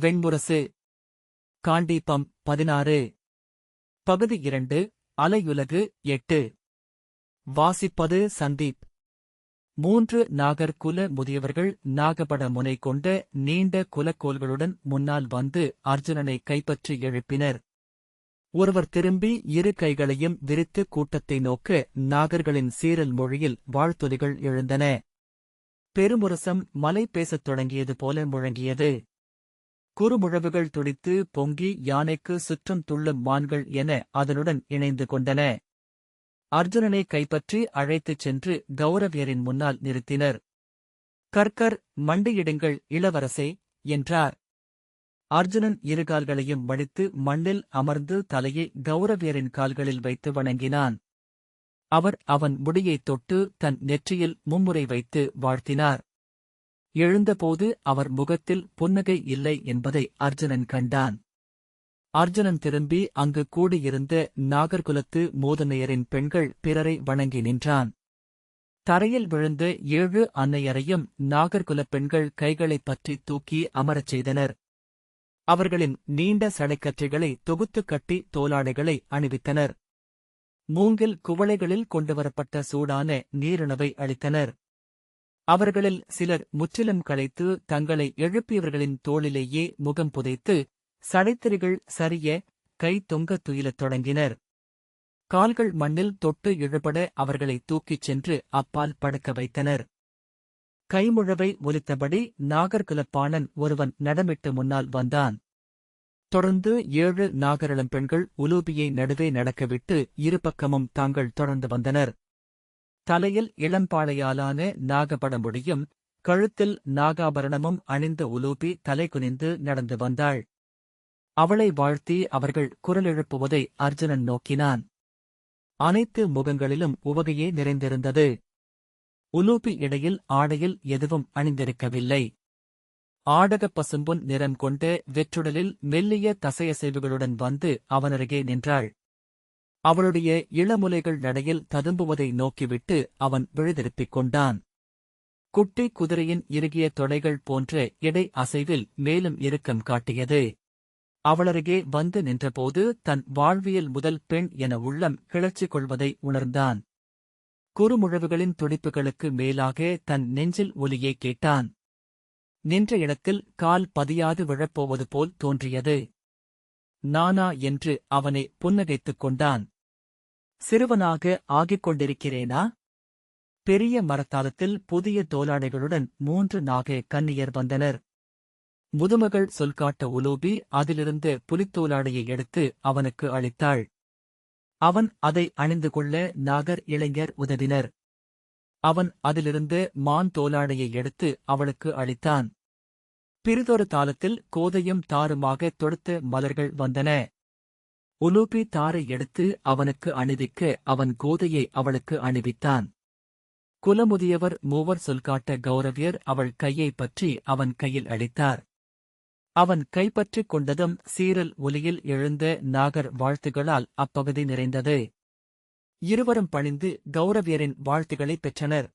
வெண்முரசு. காண்டீபம் பதினாறு. பகுதி இரண்டு அலையுலகு எட்டு. வாசிப்பது சந்தீப். மூன்று நாகர்குல முதியவர்கள் நாகபட முனை கொண்ட நீண்ட குலக்கோல்களுடன் முன்னால் வந்து அர்ஜுனனை கைப்பற்றி எழுப்பினர். ஒருவர் திரும்பி இரு கைகளையும் விரித்து கூட்டத்தை நோக்க நாகர்களின் சீரல் மொழியில் வாழ்த்துதிகள் எழுந்தன. பெருமுரசம் மலை பேசத் தொடங்கியது போல முழங்கியது. குறுமுழவுகள் துடித்து பொங்கி யானைக்கு சுற்றும் துள்ளும் மான்கள் என அதனுடன் இணைந்து கொண்டன. அர்ஜுனனை கைப்பற்றி அழைத்துச் சென்று கௌரவியரின் முன்னால் நிறுத்தினர். கர்க்கர் மண்டியிடுங்கள் இளவரசே என்றார். அர்ஜுனன் இரு கால்களையும் மடித்து மண்ணில் அமர்ந்து தலையை கௌரவியரின் கால்களில் வைத்து வணங்கினான். அவர் அவன் முடியைத் தொட்டு தன் நெற்றியில் மும்முறை வைத்து வாழ்த்தினார். எழுந்தபோது அவர் முகத்தில் புன்னகை இல்லை என்பதை அர்ஜுனன் கண்டான். அர்ஜுனன் திரும்பி அங்கு கூடியிருந்த நாகர்குலத்து மோதனையரின் பெண்கள் பிறரை வணங்கி நின்றான். தரையில் விழுந்த ஏழு அன்னையரையும் நாகர்குலப் பெண்கள் கைகளைப் பற்றி தூக்கி அமரச் செய்தனர். அவர்களின் நீண்ட சடைக்கற்றைகளை தொகுத்துக் கட்டி தோலாடைகளை அணிவித்தனர். மூங்கில் குவளைகளில் கொண்டுவரப்பட்ட சூடான நீரிணவை அளித்தனர். அவர்களில் சிலர் முற்றிலும் களைத்து தங்களை எழுப்பியவர்களின் தோளிலேயே முகம் புதைத்து சடைத்திரிகள் சரிய கை தொங்கத் துயிலத் தொடங்கினர். கால்கள் மண்ணில் தொட்டு இழுபட அவர்களை தூக்கிச் சென்று அப்பால் படுக்க வைத்தனர். கைமுழவை ஒலித்தபடி நாகர்குலப்பாணன் ஒருவன் நடமிட்டு முன்னால் வந்தான். தொடர்ந்து ஏழு நாகரிளம் பெண்கள் உலூபியை நடுவே நடக்கவிட்டு இருபக்கமும் தாங்கள் தொடர்ந்து வந்தனர். தலையில் இளம்பாளையாலான நாகபடமுடியும் கழுத்தில் நாகாபரணமும் அணிந்த உலூபி தலை குனிந்து நடந்து வந்தாள். அவளை வாழ்த்தி அவர்கள் குரலெழுப்புவதை அர்ஜுனன் நோக்கினான். அனைத்து முகங்களிலும் உவகையே நிறைந்திருந்தது. உலூபி இடையில் ஆடையில் எதுவும் அணிந்திருக்கவில்லை. ஆடகப் பசும்பொன் நிறம் கொண்ட வெற்றுடலில் மெல்லிய தசையசைவுகளுடன் வந்து அவனருகே நின்றாள். அவளுடைய இளமுலைகள் நடையில் ததும்புவதை நோக்கிவிட்டு அவன் விழுதிருப்பிக் கொண்டான். குட்டி குதிரையின் இறுகிய தொடைகள் போன்ற இடை அசைவில் மேலும் இறுக்கம் காட்டியது. அவளருகே வந்து நின்றபோது தன் வாழ்வியல் முதல் பெண் என உள்ளம் கிளர்ச்சி கொள்வதை உணர்ந்தான். குறுமுழவுகளின் துடிப்புகளுக்கு மேலாக தன் நெஞ்சில் ஒலியை கேட்டான். நின்ற இடத்தில் கால் பதியாது விழப்போவது போல் தோன்றியது. நானா? என்று அவனை புன்னகைத்துக் கொண்டான். சிறுவனாக ஆகிக் கொண்டிருக்கிறேனா பெரிய மரத்தாளத்தில் புதிய தோலாடைகளுடன் மூன்று நாக கன்னியர் வந்தனர். முதுமகள் சொல்காட்ட உலூபி அதிலிருந்து புலித்தோலாடையை எடுத்து அவனுக்கு அளித்தாள். அவன் அதை அணிந்து கொள்ள நாகர் இளைஞர் உதவினர். அவன் அதிலிருந்து மான் தோலாடையை எடுத்து அவளுக்கு அளித்தான். பிறிதொரு தாளத்தில் கோதையும் தாருமாக தொடுத்த மலர்கள் வந்தன. உலூபி தாரை எடுத்து அவனுக்கு அணிவிக்க அவன் கோதையை அவளுக்கு அணிவித்தான். குலமுதியவர் மூவர் சொல்காட்ட கௌரவியர் அவள் கையைப் பற்றி அவன் கையில் அளித்தார். அவன் கைப்பற்றிக் கொண்டதும் சீரல் ஒலியில் எழுந்த நாகர் வாழ்த்துகளால் அப்பகுதி நிறைந்தது. இருவரும் பணிந்து கௌரவியரின் வாழ்த்துகளைப் பெற்றனர்.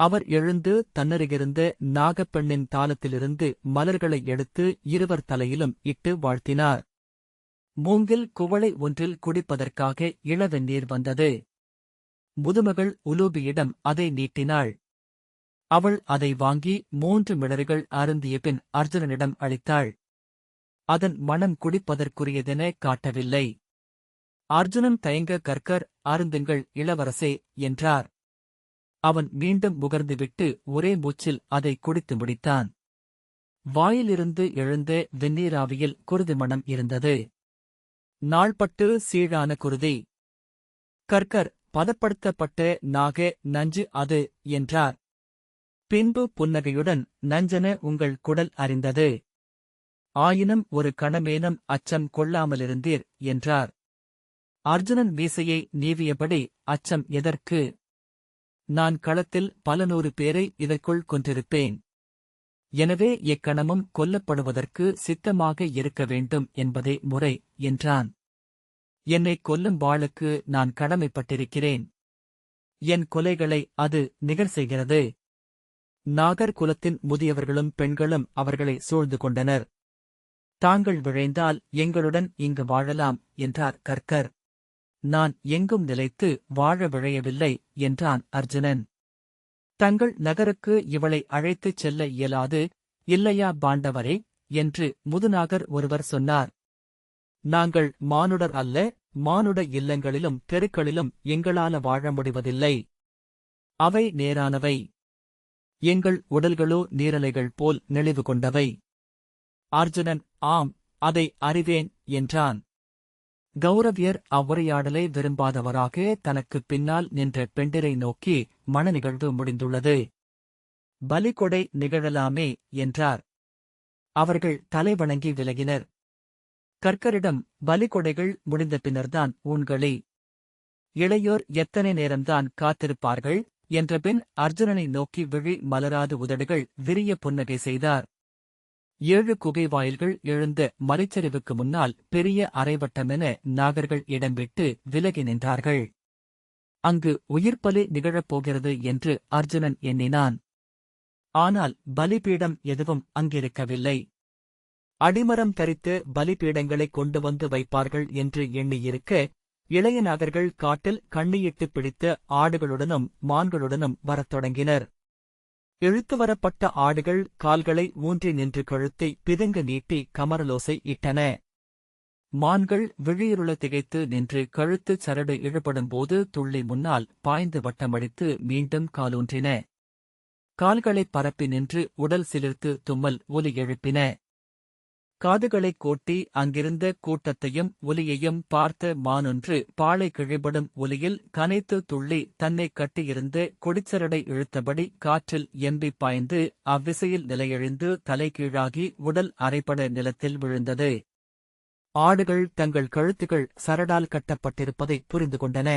அவர் எழுந்து தன்னருகிருந்த நாகப்பெண்ணின் தாளத்திலிருந்து மலர்களை எடுத்து இருவர் தலையிலும் இட்டு வாழ்த்தினார். மூங்கில் குவளை ஒன்றில் குடிப்பதற்காக இளவெந்நீர் வந்தது. முதுமகள் உலூபியிடம் அதை நீட்டினாள். அவள் அதை வாங்கி மூன்று மிளறுகள் அருந்திய பின் அர்ஜுனனிடம் அளித்தாள். அதன் மனம் குடிப்பதற்குரியதென காட்டவில்லை. அர்ஜுனன் தயங்க கற்கர் அருந்துங்கள் இளவரசே என்றார். அவன் மீண்டும் முகர்ந்துவிட்டு ஒரே மூச்சில் அதை குடித்து முடித்தான். வாயிலிருந்து எழுந்த வெந்நீராவியில் குருதி மணம் இருந்தது. நாள்பட்டு சீழான குருதி. கற்கர் பதப்படுத்தப்பட்ட நாக நஞ்சு அது என்றார். பின்பு புன்னகையுடன் நஞ்சன உங்கள் குடல் அறிந்தது. ஆயினும் ஒரு கணமேனும் அச்சம் கொள்ளாமலிருந்தீர் என்றார். அர்ஜுனன் மீசையை நீவியபடி அச்சம் எதற்கு? நான் களத்தில் பல நூறு பேரை இதற்குள் கொன்றிருப்பேன் எனவே எக்கணமும் கொல்லப்படுவதற்கு சித்தமாக இருக்க வேண்டும் என்பதே முறை என்றான். என்னைக் கொல்லும் வாளுக்கு நான் கடமைப்பட்டிருக்கிறேன். என் கொலைகளை அது நிகழ் செய்கிறது. முதியவர்களும் பெண்களும் அவர்களை சூழ்ந்து கொண்டனர். தாங்கள் விழைந்தால் எங்களுடன் இங்கு வாழலாம் என்றார் கர்கர் நான் எங்கும் நிலைத்து வாழ விழையவில்லை என்றான் அர்ஜுனன். தங்கள் நகருக்கு இவளை அழைத்துச் செல்ல இயலாது இல்லையா பாண்டவரே? என்று முதுநாகர் ஒருவர் சொன்னார். நாங்கள் மானுடர் அல்ல மானுட இல்லங்களிலும் தெருக்களிலும் எங்களால வாழ முடிவதில்லை. அவை நேரானவை. எங்கள் உடல்களோ நீரலைகள் போல் நெளிவு கொண்டவை. அர்ஜுனன் ஆம் அதை அறிவேன் என்றான். கௌரவியர் அவ்வுரையாடலை விரும்பாதவராக தனக்குப் பின்னால் நின்ற பெண்டிரை நோக்கி மனநிகழ்வு முடிந்துள்ளது. பலிகொடை நிகழலாமே என்றார். அவர்கள் தலைவணங்கி விலகினர். கற்கரிடம் பலிகொடைகள் முடிந்த பின்னர்தான் ஊன்களே. இளையோர் எத்தனை நேரம்தான் காத்திருப்பார்கள்? என்றபின் அர்ஜுனனை நோக்கி விழி மலராது உதடுகள் விரிய புன்னகை செய்தார். ஏழு குகை வாயில்கள் எழுந்த மலைச்சரிவுக்கு முன்னால் பெரிய அரைவட்டமென நாகர்கள் இடம்பிட்டு விலகி நின்றார்கள். அங்கு உயிர்ப்பலி நிகழப்போகிறது என்று அர்ஜுனன் எண்ணினான். ஆனால் பலிபீடம் எதுவும் அங்கிருக்கவில்லை. அடிமரம் தரித்து பலிபீடங்களை கொண்டு வந்து வைப்பார்கள் என்று எண்ணியிருக்க இளைய நாகர்கள் காட்டில் கண்ணியிட்டு பிடித்த ஆடுகளுடனும் மான்களுடனும் வரத் தொடங்கினர். இழுத்து வரப்பட்ட ஆடுகள் கால்களை ஊன்றி நின்று கழுத்தை பிதுங்க நீட்டி கமரலோசை இட்டன. மான்கள் விழியிருள திகைத்து நின்று கழுத்து சரடு இழுபடும்போது துள்ளி முன்னால் பாய்ந்து வட்டமடித்து மீண்டும் காலூன்றின. கால்களைப் பரப்பி நின்று உடல் சிலிர்த்து தும்மல் ஒலி எழுப்பின. காதுகளைக் கோட்டி அங்கிருந்த கூட்டத்தையும் ஒலியையும் பார்த்த மானொன்று பாலை கிழிபடும் ஒலியில் கனைத்து துள்ளி தன்னைக் கட்டியிருந்த கொடிச்சரடை இழுத்தபடி காற்றில் எம்பி பாய்ந்து அவ்விசையில் நிலையெழுந்து தலைகீழாகி உடல் அரைப்பட நிலத்தில் விழுந்தது. ஆடுகள் தங்கள் கழுத்துகள் சரடால் கட்டப்பட்டிருப்பதை புரிந்து கொண்டன.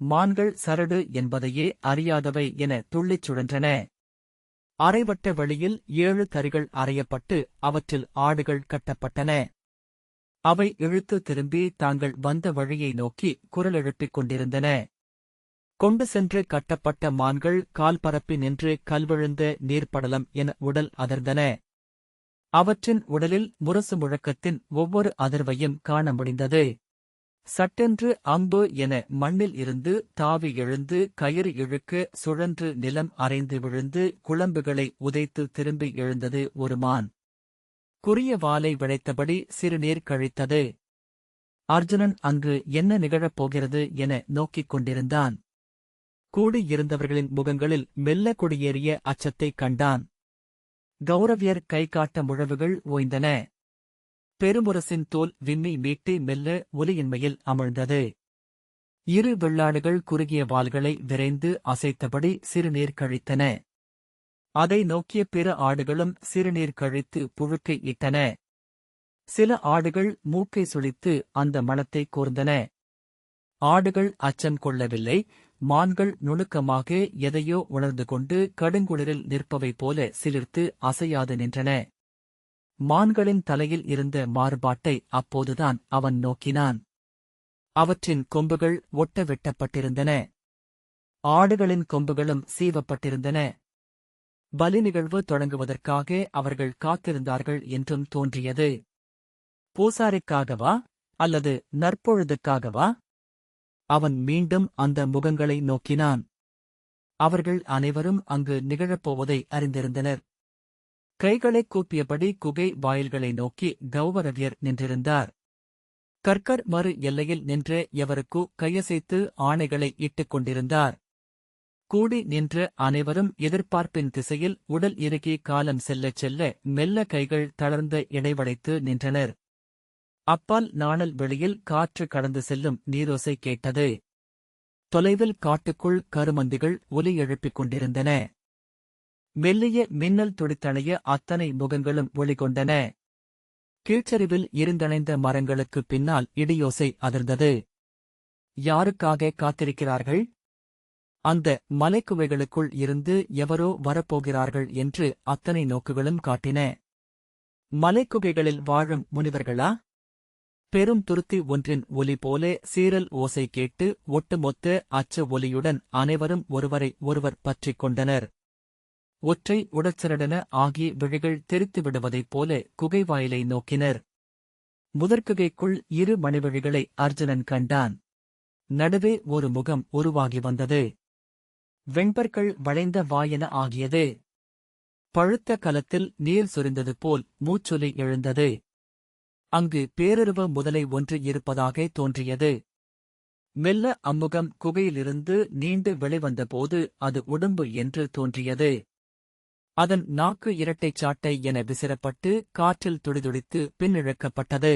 மான்கள் சரடு என்பதையே அறியாதவை என துள்ளிச் சுழன்றன. அரைவட்ட வெளியில் ஏழு தறிகள் அறையப்பட்டு அவற்றில் ஆடுகள் கட்டப்பட்டன. அவை இழுத்து திரும்பி தாங்கள் வந்த வழியை நோக்கி குரல் எழுப்பிக் கொண்டிருந்தன. கொண்டு சென்று கட்டப்பட்ட மான்கள் கால் பரப்பி நின்று கல்விழுந்த நீர்ப்படலம் என உடல் அதிர்ந்தன. அவற்றின் உடலில் முரசு முழக்கத்தின் ஒவ்வொரு அதிர்வையும் காண முடிந்தது. சட்டென்று அம்பு என மண்ணில் இருந்து தாவி எழுந்து கயிறு இழுக்க சுழன்று நிலம் அரைந்து விழுந்து குழம்புகளை உதைத்து திரும்பி எழுந்தது ஒரு மான். குறிய வாலை விளைத்தபடி சிறுநீர் கழித்தது. அர்ஜுனன் அங்கு என்ன நிகழப் போகிறது என நோக்கிக் கொண்டிருந்தான். கூடியிருந்தவர்களின் முகங்களில் மெல்ல குடியேறிய அச்சத்தைக் கண்டான். கௌரவியர் கை காட்ட முழவுகள் ஓய்ந்தன. பெருமுரசின் தோல் விம்மி மீட்டி மெல்ல ஒலியின்மையில் அமிழ்ந்தது. இரு வெள்ளாடுகள் குறுகிய வாள்களை விரைந்து அசைத்தபடி சிறுநீர் கழித்தன. அதை நோக்கிய பிற ஆடுகளும் சிறுநீர் கழித்து புழுக்கை இட்டன. சில ஆடுகள் மூக்கை சுழித்து அந்த மனத்தை கூர்ந்தன. ஆடுகள் அச்சம் கொள்ளவில்லை. மான்கள் நுணுக்கமாக எதையோ உணர்ந்து கொண்டு கடுங்குளிரில் நிற்பவை போல சிலிர்த்து அசையாது நின்றன. மான்களின் தலையில் இருந்த மாறுபாட்டை அப்போதுதான் அவன் நோக்கினான். அவற்றின் கொம்புகள் ஒட்ட வெட்டப்பட்டிருந்தன ஆடுகளின் கொம்புகளும் சீவப்பட்டிருந்தன. பலி நிகழ்வு தொடங்குவதற்காக அவர்கள் காத்திருந்தார்கள் என்றும் தோன்றியது. பூசாரிக்காகவா அல்லது நற்பொழுதுக்காகவா? அவன் மீண்டும் அந்த முகங்களை நோக்கினான். அவர்கள் அனைவரும் அங்கு நிகழப்போவதை அறிந்திருந்தனர். கைகளைக் கூப்பியபடி குகை வாயில்களை நோக்கி கௌவரவியர் நின்றிருந்தார். கற்கர் மறு எல்லையில் நின்ற எவருக்கு கையசைத்து ஆணைகளை இட்டுக் கொண்டிருந்தார். கூடி நின்ற அனைவரும் எதிர்பார்ப்பின் திசையில் உடல் இறுகி காலம் செல்லச் செல்ல மெல்ல கைகள் தளர்ந்த இடைவடைத்து நின்றனர். அப்பால் நாணல் வெளியில் காற்று கடந்து செல்லும் நீரோசை கேட்டது. தொலைவில் காட்டுக்குள் கருமந்திகள் ஒலி எழுப்பிக் கொண்டிருந்தன. மெல்லிய மின்னல் துடித்தணைய அத்தனை முகங்களும் ஒளிகொண்டன. கீழ்ச்சரிவில் இருந்தணைந்த மரங்களுக்குப் பின்னால் இடியோசை அதிர்ந்தது. யாருக்காக காத்திருக்கிறார்கள்? அந்த மலைக்குவைகளுக்குள் இருந்து எவரோ வரப்போகிறார்கள் என்று அத்தனை நோக்குகளும் காட்டின. மலைக்குகைகளில் வாழும் முனிவர்களா? பெரும் துருத்தி ஒன்றின் ஒலி போல சீரல் ஓசை கேட்டு ஒட்டுமொத்த அச்ச ஒலியுடன் அனைவரும் ஒருவரை ஒருவர் பற்றிக் கொண்டனர். ஒற்றை உடச்சரடன ஆகிய விழிகள் தெரித்து விடுவதைப் போல குகை வாயிலை நோக்கினர் முதற்குகைக்குள் இரு மணிவழிகளை அர்ஜுனன் கண்டான். நடுவே ஒரு முகம் உருவாகி வந்தது. வெண்பற்கள் வளைந்த வாயன ஆகியது. பழுத்த கலத்தில் நீர் சொரிந்தது போல் மூச்சொலி எழுந்தது. அங்கு பேரருவ முதலை ஒன்று இருப்பதாக தோன்றியது. மெல்ல அம்முகம் குகையிலிருந்து நீண்டு வெளிவந்தபோது அது உடம்பு என்று தோன்றியது. அதன் நாக்கு இரட்டைச் சாட்டை என விசிறப்பட்டு காற்றில் துடிதுடித்து பின்னிழக்கப்பட்டது.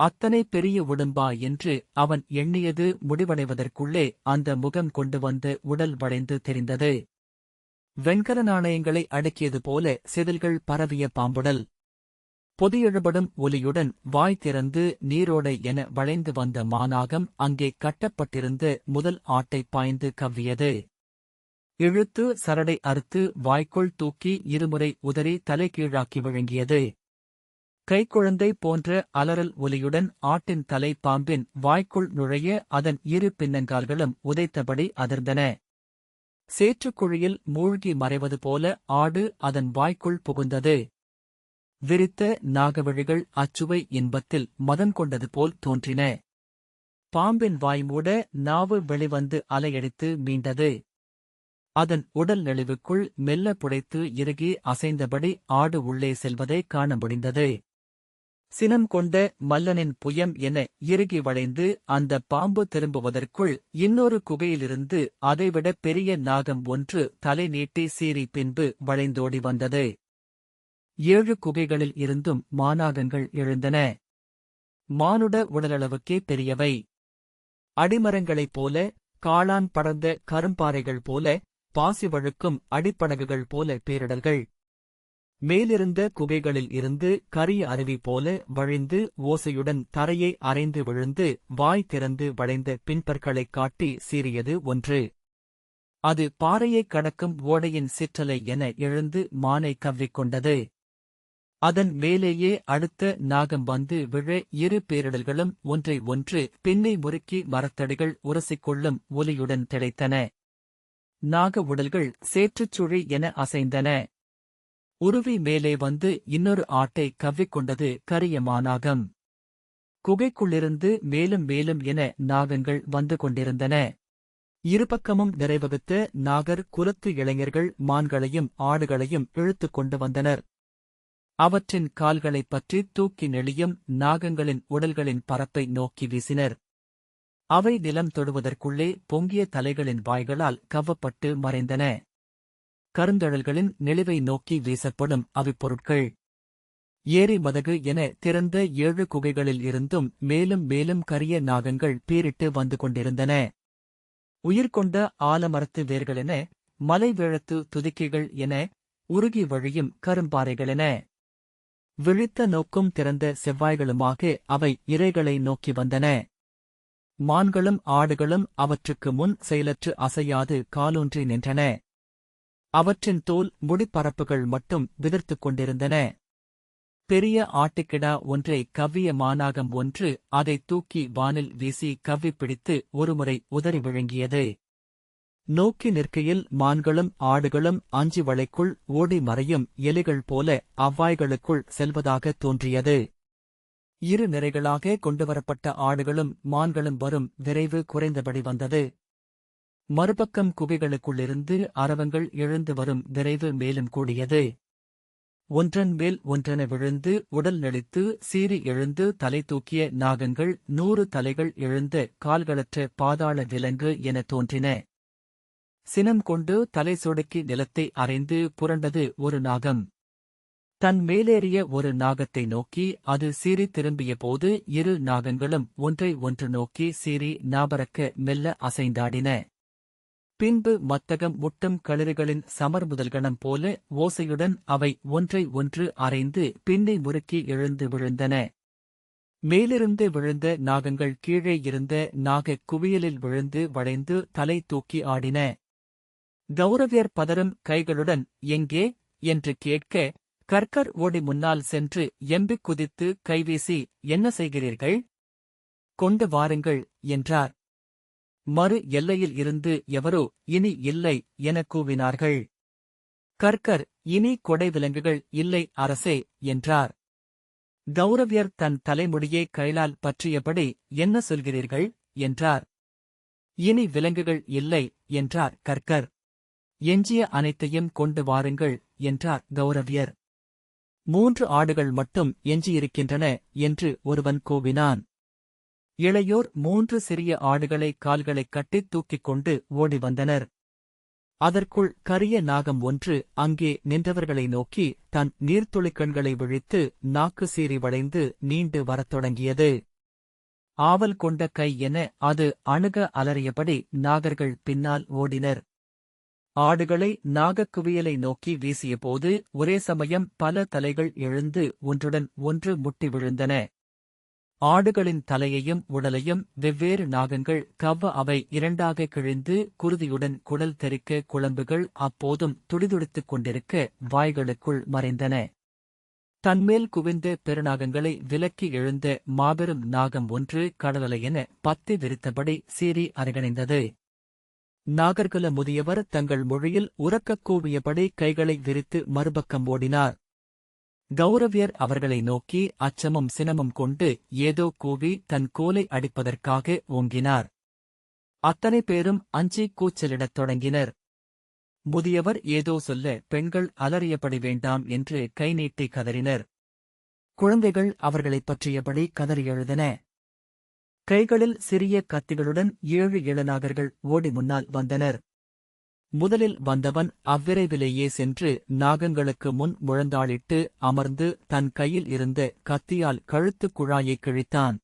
அத்தனை பெரிய உடம்பா என்று அவன் எண்ணியது முடிவடைவதற்குள்ளே அந்த முகம் கொண்டு வந்து உடல் வளைந்து தெரிந்தது. வெண்கல நாணயங்களை அடக்கியது போல செதில்கள் பரவிய பாம்புடல். பொதியெழுபடும் ஒலியுடன் வாய் திறந்து நீரோடை என வளைந்து வந்த மானாகம் அங்கே கட்டப்பட்டிருந்த முதல் ஆட்டை பாய்ந்து கவ்வியது. இழுத்து சரடை அறுத்து வாய்க்குள் தூக்கி இருமுறை உதறி தலைகீழாக்கி விழுங்கியது. கைக்குழந்தை போன்ற அலறல் ஒலியுடன் ஆட்டின் தலை பாம்பின் வாய்க்குள் நுழைய அதன் இரு பின்னங்கால்களும் உதைத்தபடி அதிர்ந்தன. சேற்றுக்குழியில் மூழ்கி மறைவது போல ஆடு அதன் வாய்க்குள் புகுந்தது. விரித்த நாகவழிகள் அச்சுவை இன்பத்தில் மதம் கொண்டது போல் தோன்றின. பாம்பின் வாய்மூட நாவு வெளிவந்து அலையடித்து மீண்டது. அதன் உடல் நெளிவுக்குள் மெல்ல புடைத்து இறுகி அசைந்தபடி ஆடு உள்ளே செல்வதை காண முடிந்தது. சினம் கொண்ட மல்லனின் புயம் என இறுகி வளைந்து அந்த பாம்பு திரும்புவதற்குள் இன்னொரு குகையிலிருந்து அதைவிட பெரிய நாகம் ஒன்று தலை நீட்டி சீறி பின்பு வளைந்தோடி வந்தது. ஏழு குகைகளில் இருந்தும் மானாகங்கள் எழுந்தன. மானுட உடலளவுக்கே பெரியவை. அடிமரங்களைப் போல காளான் படர்ந்த கரும்பாறைகள் போல பாசி வழுக்கும் அடிப்படகுகள் போல பேரிடர்கள். மேலிருந்த குகைகளில் இருந்து கரிய அருவி போல வழிந்து ஓசையுடன் தரையை அரைந்து விழுந்து வாய் திறந்து வளைந்த பின்பற்களைக் காட்டி சீறியது ஒன்று. அது பாறையைக் கடக்கும் ஓடையின் சிற்றலை என எழுந்து மானை கவ்விக்கொண்டது அதன் மேலேயே அடுத்த நாகம் வந்து விழ இரு பேரிடல்களும் ஒன்றை ஒன்று பின்னை முறுக்கி மரத்தடிகள் உரசிக்கொள்ளும் ஒலியுடன் திளைத்தன. நாக உடல்கள் சேற்றுச் சுழி என அசைந்தன. உருவி மேலே வந்து இன்னொரு ஆட்டை கவ்விக்கொண்டது கரிய மாநாகம் குகைக்குள்ளிருந்து மேலும் மேலும் என நாகங்கள் வந்து கொண்டிருந்தன. இருபக்கமும் நிறைவகுத்த நாகர் குலத்து இளைஞர்கள் மான்களையும் ஆடுகளையும் இழுத்துக் கொண்டு வந்தனர். அவற்றின் கால்களைப் பற்றி தூக்கி நெளியும் நாகங்களின் உடல்களின் பரப்பை நோக்கி வீசினர். அவை நிலம் தொடுவதற்குள்ளே பொங்கிய தலைகளின் வாய்களால் கவ்வப்பட்டு மறைந்தன. கருந்தழல்களின் நெளிவை நோக்கி வீசப்படும் அவிப்பொருட்கள். ஏரி மதகு என திறந்த ஏழு குகைகளில் இருந்தும் மேலும் மேலும் கரிய நாகங்கள் பீரிட்டு வந்து கொண்டிருந்தன. உயிர்கொண்ட ஆலமரத்து வேர்களென மலை வேழத்து துதிக்கைகள் என உருகி வழியும் கரும்பாறைகளென. விழித்த நோக்கும் திறந்த செவ்வாய்களுமாக அவை இரைகளை நோக்கி வந்தன. மான்களும் ஆடுகளும் அவற்றுக்கு முன் செயலற்று அசையாது காலூன்றி நின்றன. அவற்றின் தோல் முடிப்பரப்புகள் மட்டும் விதிர்த்துக் கொண்டிருந்தன. பெரிய ஆட்டுக்கிடா ஒன்றை கவ்விய மானாகம் ஒன்று அதை தூக்கி வானில் வீசி கவ்விப் பிடித்து ஒருமுறை உதறி விழுங்கியது. நோக்கி நிற்கையில் மான்களும் ஆடுகளும் அஞ்சி வளைக்குள் ஓடி மறையும் எலிகள் போல அவ்வாய்களுக்குள் செல்வதாக தோன்றியது. இரு நிறைகளாக கொண்டுவரப்பட்ட ஆடுகளும் மான்களும் வரும் விரைவு குறைந்தபடி வந்தது. மறுபக்கம் குகைகளுக்குள்ளிருந்து அரவங்கள் எழுந்து வரும் விரைவு மேலும் கூடியது. ஒன்றன் மேல் ஒன்றென விழுந்து உடல் நெளித்து சீறி எழுந்து தலை தூக்கிய நாகங்கள் நூறு தலைகள் எழுந்த கால்களற்ற பாதாள விலங்கு என தோன்றின. சினம் கொண்டு தலை சொடுக்கி நிலத்தை அரைந்து புரண்டது ஒரு நாகம். தன் மேலேறிய ஒரு நாகத்தை நோக்கி அது சீறி திரும்பிய போது இரு நாகங்களும் ஒன்றை ஒன்று நோக்கி சீறி நாபரக்க மெல்ல அசைந்தாடின. பின்பு மத்தகம் முட்டும் களிறுகளின் சமர்முதல்கணம் போல ஓசையுடன் அவை ஒன்றை ஒன்று அரைந்து பின்னை முறுக்கி எழுந்து விழுந்தன. மேலிருந்து விழுந்த நாகங்கள் கீழே இருந்த நாகக் குவியலில் விழுந்து வளைந்து தலை தூக்கி ஆடின. கௌரவியர் பதரும் கைகளுடன் எங்கே? என்று கேட்க கர்கர் ஓடி முன்னால் சென்று எம்பிக் குதித்து கைவீசி என்ன செய்கிறீர்கள்? கொண்டு வாருங்கள் என்றார். மறு எல்லையில் இருந்து எவரோ இனி இல்லை எனக் கூவினார்கள். கர்கர் இனி கொடை விலங்குகள் இல்லை அரசே என்றார். கௌரவியர் தன் தலைமுடியை கைலால் பற்றியபடி என்ன சொல்கிறீர்கள்? என்றார். இனி விலங்குகள் இல்லை என்றார் கர்கர் எஞ்சிய அனைத்தையும் கொண்டு வாருங்கள் என்றார் கௌரவியர். மூன்று ஆடுகள் மட்டும் எஞ்சியிருக்கின்றன என்று ஒருவன் கூவினான். இளையோர் மூன்று சிறிய ஆடுகளை கால்களைக் கட்டித் தூக்கிக் கொண்டு ஓடி வந்தனர். அதற்குள் கரிய நாகம் ஒன்று அங்கே நின்றவர்களை நோக்கி தன் நீர்த்துளிக்கண்களை விழித்து நாக்கு சீறி வளைந்து நீண்டு வரத் தொடங்கியது. ஆவல் கொண்ட கை என அது அணுக அலறியபடி நாகர்கள் பின்னால் ஓடினர். ஆடுகளை நாகக் குவியலை நோக்கி வீசியபோது ஒரே சமயம் பல தலைகள் எழுந்து ஒன்றுடன் ஒன்று முட்டி விழுந்தன. ஆடுகளின் தலையையும் உடலையும் வெவ்வேறு நாகங்கள் கவ்வ அவை இரண்டாக கிழிந்து குருதியுடன் குடல் தெரிக்க குழம்புகள் அப்போதும் துடிதுடித்துக் கொண்டிருக்க வாய்களுக்குள் மறைந்தன. தன்மேல் குவிந்த பெருநாகங்களை விலக்கி எழுந்த மாபெரும் நாகம் ஒன்று கடலலையென பத்தி விரித்தபடி சீறி அரகணைந்தது. நாகர்கல முதியவர் தங்கள் மொழியில் உறக்கக் கூவியபடி கைகளை விரித்து மறுபக்கம் ஓடினார். கௌரவியர் அவர்களை நோக்கி அச்சமும் சினமும் கொண்டு ஏதோ கூவி தன் கோலை அடிப்பதற்காக ஓங்கினார். அத்தனை பேரும் அஞ்சி கூச்சலிடத் தொடங்கினர். முதியவர் ஏதோ சொல்ல பெண்கள் அலறியபடி வேண்டாம் என்று கை நீட்டி கதறினர். குழந்தைகள் அவர்களைப் பற்றியபடி கதறி எழுதன கைகளில் சிறிய கத்திகளுடன் ஏழு இளநாகர்கள் ஓடி முன்னால் வந்தனர். முதலில் வந்தவன் அவ்விரைவிலேயே சென்று நாகங்களுக்கு முன் முழந்தாளிட்டு அமர்ந்து தன் கையில் இருந்த கத்தியால் கழுத்துக் குழாயைக் கிழித்தான்.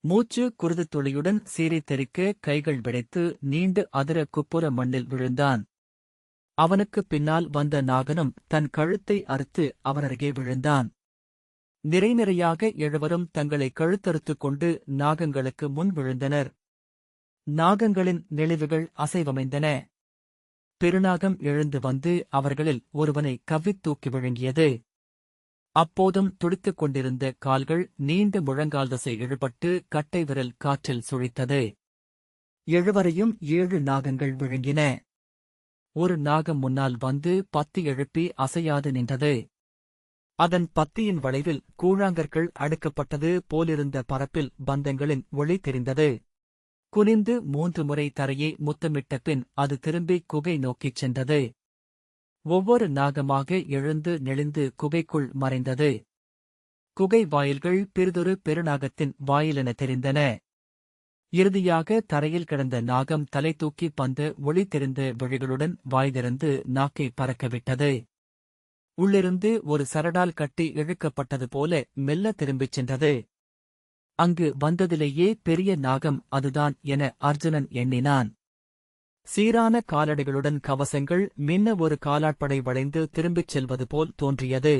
மூச்சு குருது துளியுடன் சீரித்தெறிக்க தெறிக்க கைகள் விடைத்து நீண்டு அதிர குப்புற மண்ணில் விழுந்தான். அவனுக்குப் பின்னால் வந்த நாகனும் தன் கழுத்தை அறுத்து அவனருகே விழுந்தான். நிறை நிறையாக எழுவரும் தங்களை கழுத்தறுத்துக் கொண்டு நாகங்களுக்கு முன் விழுந்தனர். நாகங்களின் நெளிவுகள் அசைவமைந்தன. பெருநாகம் எழுந்து வந்து அவர்களில் ஒருவனை கவ்வித் தூக்கி விழுங்கியது. அப்போதும் துடித்துக் கொண்டிருந்த கால்கள் நீண்ட முழங்கால் தசை இழுபட்டு கட்டை விரல் காற்றில் சுழித்தது. எழுவரையும் ஏழு நாகங்கள் விழுங்கின. ஒரு நாகம் முன்னால் வந்து பத்து எழுப்பி அசையாது நின்றது. அதன் பத்தியின் வளைவில் கூழாங்கற்கள் அடுக்கப்பட்டது போலிருந்த பரப்பில் பந்தங்களின் ஒளி தெரிந்தது. குனிந்து மூன்று முறை தரையை முத்தமிட்ட பின் அது திரும்பி குகை நோக்கிச் சென்றது. ஒவ்வொரு நாகமாக எழுந்து நெளிந்து குகைக்குள் மறைந்தது. குகை வாயில்கள் பிறிதொரு பெருநாகத்தின் வாயிலென தெரிந்தன. இறுதியாக தரையில் கிடந்த நாகம் தலை தூக்கி பந்து ஒளி தெரிந்த விழிகளுடன் வாய்திறந்து நாக்கை பறக்கவிட்டது. உள்ளிருந்து ஒரு சரடால் கட்டி இழுக்கப்பட்டது போல மெல்ல திரும்பிச் சென்றது. அங்கு வந்ததிலேயே பெரிய நாகம் அதுதான் என அர்ஜுனன் எண்ணினான். சீரான காலடிகளுடன் கவசங்கள் மின்ன ஒரு காலாட்படை வளைந்து திரும்பிச் செல்வது போல் தோன்றியது.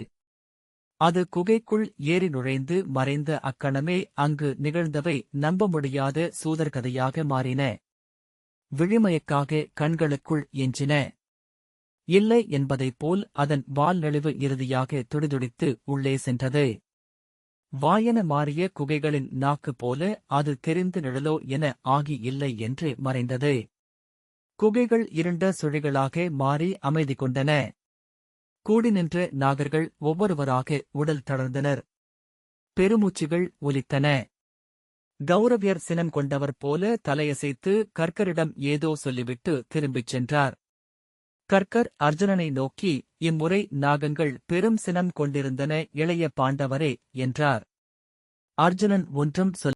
அது குகைக்குள் ஏறி நுழைந்து மறைந்த அக்கணமே அங்கு நிகழ்ந்தவை நம்ப முடியாத சூதர்கதையாக மாறின. விழிமயக்காக கண்களுக்குள் எஞ்சின. இல்லை என்பதைப் போல் அதன் வால் நெளிவு இறுதியாக துடிதுடித்து உள்ளே சென்றது. வாயன மாறிய குகைகளின் நாக்கு போல அது தெரிந்து நிழலோ என ஆகி இல்லை என்று மறைந்தது. குகைகள் இருண்ட சுழிகளாக மாறி அமைதி கொண்டன. கூடி நின்ற நாகர்கள் ஒவ்வொருவராக உடல் தளர்ந்தனர். பெருமூச்சுகள் ஒலித்தன. கௌரவியர் சினம் கொண்டவர் போல தலையசைத்து கர்க்கரிடம் ஏதோ சொல்லிவிட்டு திரும்பிச் சென்றார். கர்க்கர் அர்ஜுனனை நோக்கி இம்முறை நாகங்கள் பெரும் சினம் கொண்டிருந்தன இளைய பாண்டவரே என்றார். அர்ஜுனன் ஒன்றும் சொல்